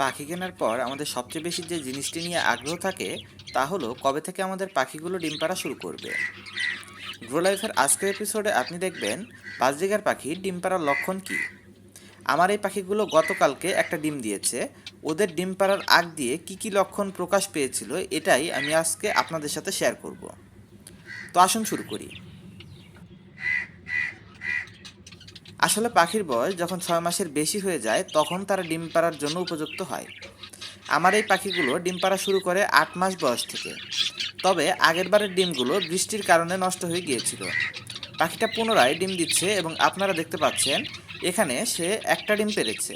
পাখি কেনার পর আমাদের সবচেয়ে বেশি যে জিনিসটি নিয়ে আগ্রহ থাকে, তা হলো কবে থেকে আমাদের পাখিগুলো ডিম পাড়া শুরু করবে। গ্রো লাইফের আজকের এপিসোডে আপনি দেখবেন বাজরিগার পাখির ডিম পাড়ার লক্ষণ কী। আমার এই পাখিগুলো গতকালকে একটা ডিম দিয়েছে। ওদের ডিম পাড়ার আগ দিয়ে কি কি লক্ষণ প্রকাশ পেয়েছিল, এটাই আমি আজকে আপনাদের সাথে শেয়ার করব। তো আসুন শুরু করি। আসলে পাখির বয়স যখন ছয় মাসের বেশি হয়ে যায়, তখন তারা ডিম পাড়ার জন্য উপযুক্ত হয়। আমার এই পাখিগুলো ডিম পাড়া শুরু করে আট মাস বয়স থেকে। তবে আগেরবারের ডিমগুলো বৃষ্টির কারণে নষ্ট হয়ে গিয়েছিল। পাখিটা পুনরায় ডিম দিচ্ছে এবং আপনারা দেখতে পাচ্ছেন, এখানে সে একটা ডিম পেরেছে।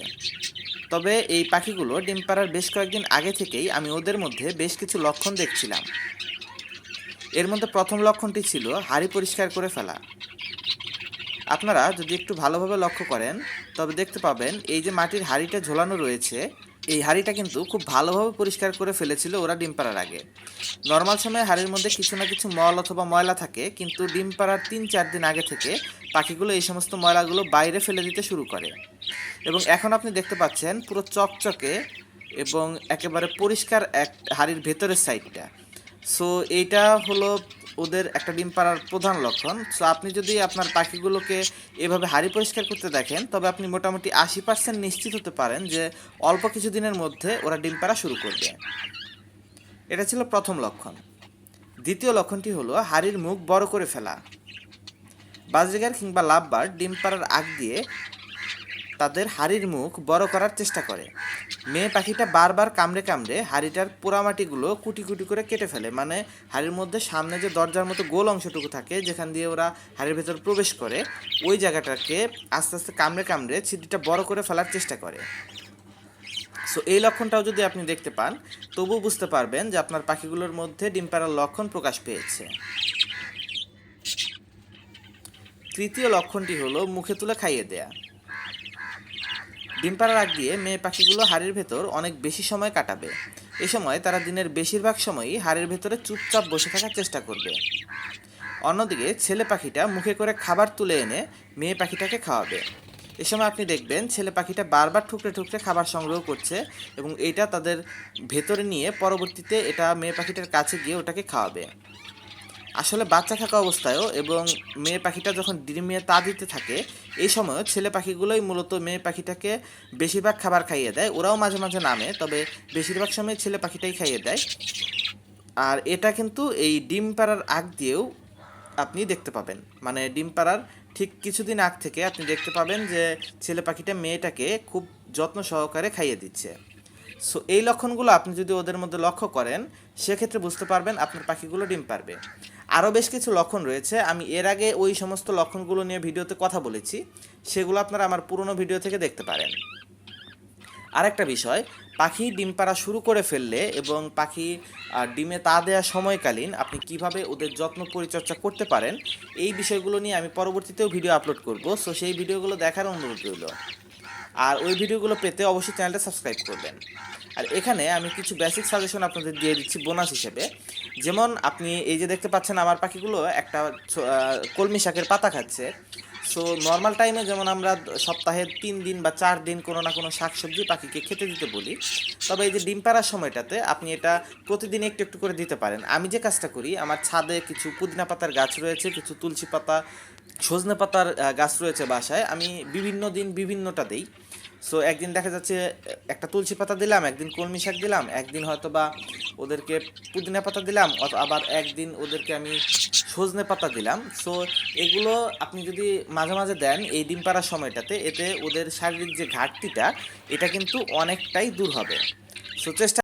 তবে এই পাখিগুলো ডিম পাড়ার বেশ কয়েকদিন আগে থেকেই আমি ওদের মধ্যে বেশ কিছু লক্ষণ দেখছিলাম। এর মধ্যে প্রথম লক্ষণটি ছিল হাড়ি পরিষ্কার করে ফেলা। আপনারা যদি একটু ভালোভাবে লক্ষ্য করেন, তবে দেখতে পাবেন এই যে মাটির হাঁড়িটা ঝোলানো রয়েছে, এই হাঁড়িটা কিন্তু খুব ভালোভাবে পরিষ্কার করে ফেলেছিল ওরা ডিম পাড়ার আগে। নর্মাল সময়ে হাঁড়ির মধ্যে কিছু না কিছু মল অথবা ময়লা থাকে, কিন্তু ডিম পাড়ার তিন চার দিন আগে থেকে পাখিগুলো এই সমস্ত ময়লাগুলো বাইরে ফেলে দিতে শুরু করে। এবং এখন আপনি দেখতে পাচ্ছেন পুরো চকচকে এবং একেবারে পরিষ্কার এক হাড়ির ভেতরের সাইডটা সো এইটা হলো ওদের একটা ডিম পাড়ার প্রধান লক্ষণ। সো আপনি যদি আপনার পাখিগুলোকে এভাবে হাড়ি পরিষ্কার করতে দেখেন, তবে আপনি মোটামুটি আশি পার্সেন্ট নিশ্চিত হতে পারেন যে অল্প কিছু দিনের মধ্যে ওরা ডিম পাড়া শুরু করবে। এটা ছিল প্রথম লক্ষণ। দ্বিতীয় লক্ষণটি হলো হাড়ির মুখ বড় করে ফেলা। বাজরিগার কিংবা লাভবার ডিম পাড়ার আগ দিয়ে তাদের হাড়ির মুখ বড় করার চেষ্টা করে। মেয়ে পাখিটা বারবার কামড়ে কামড়ে হাড়িটার পোড়ামাটিগুলো কুটি কুটি করে কেটে ফেলে। মানে হাড়ির মধ্যে সামনে যে দরজার মতো গোল অংশটুকু থাকে, যেখান দিয়ে ওরা হাড়ির ভেতর প্রবেশ করে, ওই জায়গাটাকে আস্তে আস্তে কামড়ে কামড়ে ছিদ্রিটা বড় করে ফেলার চেষ্টা করে। সো এই লক্ষণটাও যদি আপনি দেখতে পান, তবুও বুঝতে পারবেন যে আপনার পাখিগুলোর মধ্যে ডিম পাড়ার লক্ষণ প্রকাশ পেয়েছে। তৃতীয় লক্ষণটি হলো মুখে তুলে খাইয়ে দেয়া। ডিম পাড়ার আগ দিয়ে মেয়ে পাখিগুলো হাড়ির ভেতর অনেক বেশি সময় কাটাবে। এ সময় তারা দিনের বেশিরভাগ সময়ই হাড়ির ভেতরে চুপচাপ বসে থাকার চেষ্টা করবে। অন্যদিকে ছেলে পাখিটা মুখে করে খাবার তুলে এনে মেয়ে পাখিটাকে খাওয়াবে। এ সময় আপনি দেখবেন ছেলে পাখিটা বারবার ঠুকরে ঠুকরে খাবার সংগ্রহ করছে এবং এটা তাদের ভেতরে নিয়ে পরবর্তীতে এটা মেয়ে পাখিটার কাছে গিয়ে ওটাকে খাওয়াবে। আসলে বাচ্চা থাকা অবস্থায়ও এবং মেয়ে পাখিটা যখন ডিমে তা দিতে থাকে, এই সময়ও ছেলে পাখিগুলোই মূলত মেয়ে পাখিটাকে বেশিরভাগ খাবার খাইয়ে দেয়। ওরাও মাঝে মাঝে নামে, তবে বেশিরভাগ সময় ছেলে পাখিটাই খাইয়ে দেয়। আর এটা কিন্তু এই ডিম পাড়ার আগ দিয়েও আপনি দেখতে পাবেন। মানে ডিম পাড়ার ঠিক কিছুদিন আগ থেকে আপনি দেখতে পাবেন যে ছেলে পাখিটা মেয়েটাকে খুব যত্ন সহকারে খাইয়ে দিচ্ছে। সো এই লক্ষণগুলো আপনি যদি ওদের মধ্যে লক্ষ্য করেন, সেক্ষেত্রে বুঝতে পারবেন আপনার পাখিগুলো ডিম পারবে। আরও বেশ কিছু লক্ষণ রয়েছে। আমি এর আগে ওই সমস্ত লক্ষণগুলো নিয়ে ভিডিওতে কথা বলেছি। সেগুলো আপনারা আমার পুরনো ভিডিও থেকে দেখতে পারেন। আরেকটা বিষয়, পাখি ডিম পাড়া শুরু করে ফেললে এবং পাখি ডিমে তা দেওয়া সময়কালীন আপনি কীভাবে ওদের যত্ন পরিচর্যা করতে পারেন, এই বিষয়গুলো নিয়ে আমি পরবর্তীতেও ভিডিও আপলোড করব। সো সেই ভিডিওগুলো দেখার অনুরোধ রইল। আর ওই ভিডিওগুলো পেতে অবশ্যই চ্যানেলটা সাবস্ক্রাইব করবেন। আর এখানে আমি কিছু বেসিক সাজেশন আপনাদের দিয়ে দিচ্ছি বোনাস হিসেবে। যেমন আপনি এই যে দেখতে পাচ্ছেন আমার পাখিগুলো একটা কলমি শাকের পাতা খাচ্ছে। সো নর্মাল টাইমে যেমন আমরা সপ্তাহে তিন দিন বা চার দিন কোনো না কোনো শাকসবজি পাখিকে খেতে দিতে বলি, তবে এই যে ডিম পাড়ার সময়টাতে আপনি এটা প্রতিদিন একটু একটু করে দিতে পারেন। আমি যে কাজটা করি, আমার ছাদে কিছু পুদিনা পাতার গাছ রয়েছে, কিছু তুলসী পাতা সজনে পাতার গাছ রয়েছে বাসায়। আমি বিভিন্ন দিন বিভিন্নটা দিই। সো একদিন দেখা যাচ্ছে, একটা তুলসী পাতা দিলাম, একদিন কলমি শাক দিলাম, একদিন হয়তো বা ওদেরকে পুদিনা পাতা দিলাম আবার একদিন ওদেরকে আমি সজনে পাতা দিলাম। সো এগুলো আপনি যদি মাঝে মাঝে দেন, এই ডিম পাড়ার সময়টাতে, এতে ওদের শারীরিক যে ঘাটতিটা, এটা কিন্তু অনেকটাই দূর হবে। সো চেষ্টা